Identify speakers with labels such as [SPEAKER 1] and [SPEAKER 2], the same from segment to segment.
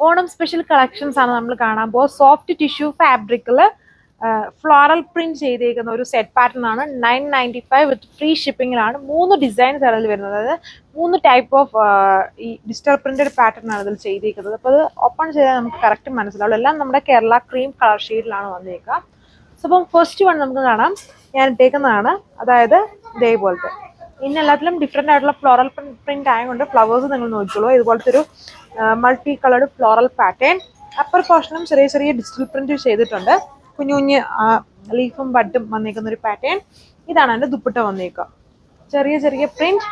[SPEAKER 1] Onam special collections ആണ് നമ്മൾ കാണാൻ പോകുക. സോഫ്റ്റ് ടിഷ്യൂ ഫാബ്രിക്കിൽ ഫ്ലോറൽ പ്രിന്റ് ചെയ്തേക്കുന്ന ഒരു സെറ്റ് പാറ്റേൺ ആണ്. Nine ninety five with free ഷിപ്പിങ്ങിലാണ് മൂന്ന് ഡിസൈൻസ് ആണ് വരുന്നത്. അതായത് മൂന്ന് ടൈപ്പ് ഓഫ് ഈ ഡിജിറ്റൽ പ്രിന്റഡ് പാറ്റേൺ ആണ് ഇതിൽ ചെയ്തേക്കുന്നത്. അപ്പോൾ അത് ഓപ്പൺ ചെയ്താൽ നമുക്ക് കറക്റ്റ് മനസ്സിലാവുള്ളൂ. എല്ലാം നമ്മുടെ കേരള ക്രീം കളർ ഷെയ്ഡിലാണ് വന്നേക്കുക. സോ അപ്പം ഫസ്റ്റ് വൺ നമുക്ക് കാണാം. ഞാൻ ഇട്ടേക്കുന്നതാണ്. അതായത് ഇതേപോലത്തെ. ഇന്ന് എല്ലാത്തിലും ഡിഫറെന്റ് ആയിട്ടുള്ള ഫ്ലോറൽ പ്രിന്റ് ആയതുകൊണ്ട് ഫ്ലവേഴ്സ് നിങ്ങൾ നോക്കിക്കോളൂ. ഇതുപോലത്തെ ഒരു multi coloured floral pattern upper പോർഷനും ചെറിയ ചെറിയ ഡിജിറ്റൽ പ്രിന്റ് ചെയ്തിട്ടുണ്ട്. കുഞ്ഞു കുഞ്ഞ് ലീഫും ബഡും വന്നേക്കുന്ന ഒരു പാറ്റേൺ ഇതാണ് എന്റെ ദുപ്പട്ട വന്നേക്കുക. ചെറിയ ചെറിയ പ്രിന്റ്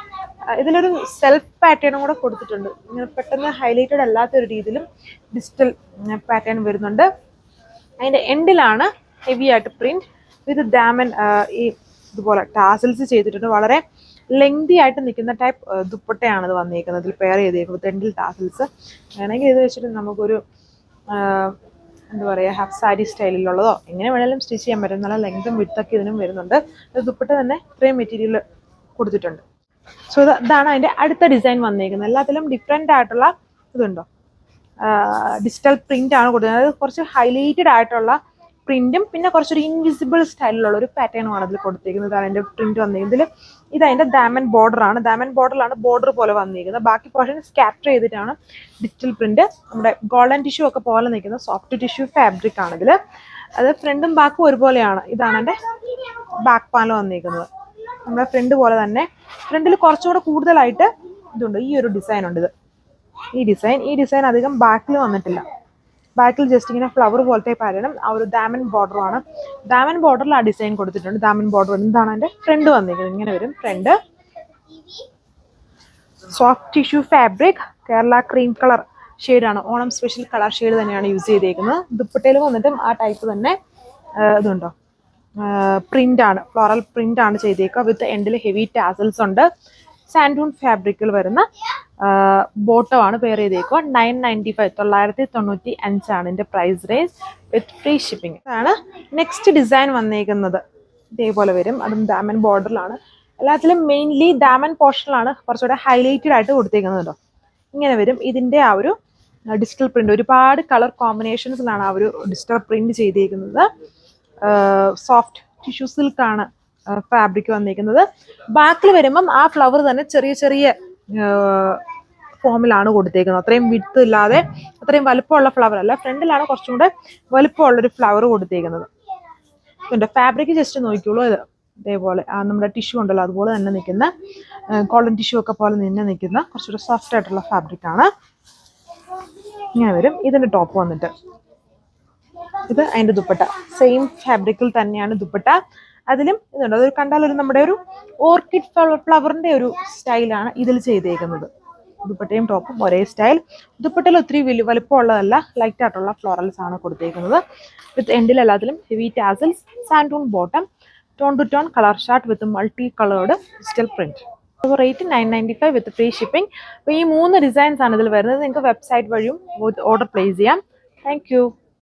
[SPEAKER 1] ഇതിലൊരു സെൽഫ് പാറ്റേണും കൂടെ കൊടുത്തിട്ടുണ്ട്. പെട്ടെന്ന് ഹൈലൈറ്റഡ് അല്ലാത്ത ഒരു രീതിയിലും ഡിജിറ്റൽ പാറ്റേൺ വരുന്നുണ്ട്. അതിന്റെ എൻഡിലാണ് ഹെവി ആയിട്ട് പ്രിന്റ് വിത്ത് ഡാമൻ ഈ ഇതുപോലെ ടാസൽസ് ചെയ്തിട്ടുണ്ട് വളരെ. ലെങ്തി ആയിട്ട് നിൽക്കുന്ന ടൈപ്പ് ദുപ്പട്ടയാണ് ഇത് വന്നിരിക്കുന്നത് ഇതിൽ പെയർ ചെയ്തേക്കുന്നത്. ടെൻഡിൽ ടാസൽസ് വേണമെങ്കിൽ ഇത് വെച്ചിട്ട് നമുക്കൊരു എന്താ പറയുക ഹാഫ് സാരി സ്റ്റൈലിലുള്ളതോ എങ്ങനെ വേണേലും സ്റ്റിച്ച് ചെയ്യാൻ പറ്റും. നല്ല ലെങ്തും വിട്ടൊക്കെ ഇതിനും വരുന്നുണ്ട്. ഇത് ദുപ്പട്ട തന്നെ ഇത്രയും മെറ്റീരിയൽ കൊടുത്തിട്ടുണ്ട്. സോ ഇതാണ് അതിന്റെ അടുത്ത ഡിസൈൻ വന്നിരിക്കുന്നത് എല്ലാത്തിലും ഡിഫറെന്റ് ആയിട്ടുള്ള ഇതുണ്ടോ? ഡിജിറ്റൽ പ്രിന്റ് ആണ് കൊടുക്കുന്നത് അതായത് കുറച്ച് ഹൈലൈറ്റഡ് ആയിട്ടുള്ള പ്രിന്റും പിന്നെ കുറച്ചൊരു ഇൻവിസിബിൾ സ്റ്റൈലിലുള്ള ഒരു പാറ്റേണുമാണ് അതിൽ കൊടുത്തിരിക്കുന്നത് അതിന്റെ പ്രിന്റ് വന്നിരിക്കുന്നത് ഇത് അതിന്റെ ദാമൻ ബോർഡർ ആണ്. ദാമൻ ബോർഡറിലാണ് ബോർഡർ പോലെ വന്നിരിക്കുന്നത് ബാക്കി പോർഷൻ സ്കാറ്റർ ചെയ്തിട്ടാണ് ഡിജിറ്റൽ പ്രിന്റ് നമ്മുടെ ഗോൾഡൻ ടിഷ്യൂ ഒക്കെ പോലെ നിൽക്കുന്ന സോഫ്റ്റ് ടിഷ്യൂ ഫാബ്രിക് ആണെങ്കിൽ അത് ഫ്രണ്ടും ബാക്കും ഒരുപോലെയാണ്. ഇതാണ് എന്റെ ബാക്ക് പാനൽ വന്നിരിക്കുന്നത് നമ്മുടെ ഫ്രണ്ട് പോലെ തന്നെ. ഫ്രണ്ടിൽ കുറച്ചുകൂടെ കൂടുതലായിട്ട് ഇതുണ്ട്. ഈ ഒരു ഡിസൈൻ ഉണ്ട് ഇത്. ഈ ഡിസൈൻ ഈ ഡിസൈൻ അധികം ബാക്കിൽ വന്നിട്ടില്ല. ബാക്കിൽ ജസ്റ്റ് ഇങ്ങനെ ഫ്ലവർ പോലത്തെ പരണം. ആ ഒരു ദാമൻ ബോർഡറുമാണ് ദാമൻ ബോർഡറിൽ ആ ഡിസൈൻ കൊടുത്തിട്ടുണ്ട്. ദാമൻ ബോർഡർ എന്താണ് എന്റെ ഫ്രണ്ട് വന്നിരിക്കുന്നത് ഇങ്ങനെ വരും. Front soft tissue fabric Kerala cream colour ഷെയ്ഡാണ് ഓണം സ്പെഷ്യൽ കളർ ഷെയ്ഡ് തന്നെയാണ് യൂസ് ചെയ്തേക്കുന്നത്. ദുപ്പട്ടയിൽ വന്നിട്ടും ആ ടൈപ്പ് തന്നെ ഇതുണ്ടോ? പ്രിന്റ് ആണ്. ഫ്ലോറൽ പ്രിന്റ് ആണ് ചെയ്തേക്കുക. വിത്ത് എൻഡിൽ ഹെവി ടാസൽസ് ഉണ്ട്. സാൻഡൂൺ ഫാബ്രിക്കിൽ വരുന്ന ബോട്ടോ ആണ് പെയർ ചെയ്തേക്കുക നയൻ നയന്റി ഫൈവ് തൊള്ളായിരത്തി തൊണ്ണൂറ്റി അഞ്ചാണ് ഇതിന്റെ price range with free shipping ആണ് നെക്സ്റ്റ് ഡിസൈൻ വന്നേക്കുന്നത്. ഇതേപോലെ വരും. അതും ഡാമൻ ബോർഡറിലാണ് എല്ലാത്തിലും മെയിൻലി ഡാമൻ പോർഷനിലാണ് കുറച്ചുകൂടെ ഹൈലൈറ്റഡ് ആയിട്ട് കൊടുത്തേക്കുന്നത് കേട്ടോ ഇങ്ങനെ വരും. ഇതിന്റെ ആ ഒരു ഡിജിറ്റൽ പ്രിന്റ് ഒരുപാട് കളർ കോമ്പിനേഷൻസിലാണ് ആ ഒരു ഡിജിറ്റൽ പ്രിന്റ് ചെയ്തേക്കുന്നത്. സോഫ്റ്റ് ടിഷ്യൂ സിൽക്കാണ് ഫാബ്രിക് വന്നിരിക്കുന്നത് ബാക്കിൽ വരുമ്പം ആ ഫ്ലവർ തന്നെ ചെറിയ ചെറിയ ഫോമിലാണ് കൊടുത്തേക്കുന്നത്. അത്രയും വിട്ട് ഇല്ലാതെ അത്രയും വലുപ്പമുള്ള ഫ്ലവർ അല്ല. ഫ്രണ്ടിലാണ് കുറച്ചും കൂടെ വലുപ്പമുള്ളൊരു ഫ്ലവർ കൊടുത്തേക്കുന്നത്. പിന്നെ ഫാബ്രിക് ജസ്റ്റ് നോക്കിയുള്ളൂ ഇത് ഇതേപോലെ ആ നമ്മുടെ ടിഷ്യൂ ഉണ്ടല്ലോ അതുപോലെ തന്നെ നിൽക്കുന്ന കോളൻ ടിഷ്യൂ ഒക്കെ പോലെ നിന്നെ നിൽക്കുന്ന കുറച്ചുകൂടെ സോഫ്റ്റ് ആയിട്ടുള്ള ഫാബ്രിക് ആണ്. ഇങ്ങനെ വരും. ഇതിന്റെ ടോപ്പ് വന്നിട്ട്. ഇത് അതിന്റെ ദുപ്പട്ട. സെയിം ഫാബ്രിക്കിൽ തന്നെയാണ് ദുപ്പട്ട. അതിലും ഇതുണ്ട്. അതൊരു കണ്ടാൽ ഒരു നമ്മുടെ ഒരു ഓർക്കിഡ് ഫ്ലവർ ഫ്ലവറിന്റെ ഒരു സ്റ്റൈലാണ് ഇതിൽ ചെയ്തേക്കുന്നത്. ദുപ്പട്ടയും ടോപ്പും ഒരേ സ്റ്റൈൽ. ദുപ്പട്ടയിൽ ഒത്തിരി വലിയ വലുപ്പമുള്ളതല്ല ലൈറ്റ് ആയിട്ടുള്ള ഫ്ലോറൽസ് ആണ് കൊടുത്തേക്കുന്നത്. വിത്ത് എൻഡിൽ എല്ലാത്തിലും heavy tassels സാൻഡൂൺ bottom tone to tone colour ഷാർട്ട് with multi coloured digital print rate nine ninety five with free shipping അപ്പോൾ ഈ മൂന്ന് ഡിസൈൻസ് ആണ് ഇതിൽ വരുന്നത്. നിങ്ങൾക്ക് വെബ്സൈറ്റ് വഴിയും ഓർഡർ പ്ലേസ് ചെയ്യാം. താങ്ക്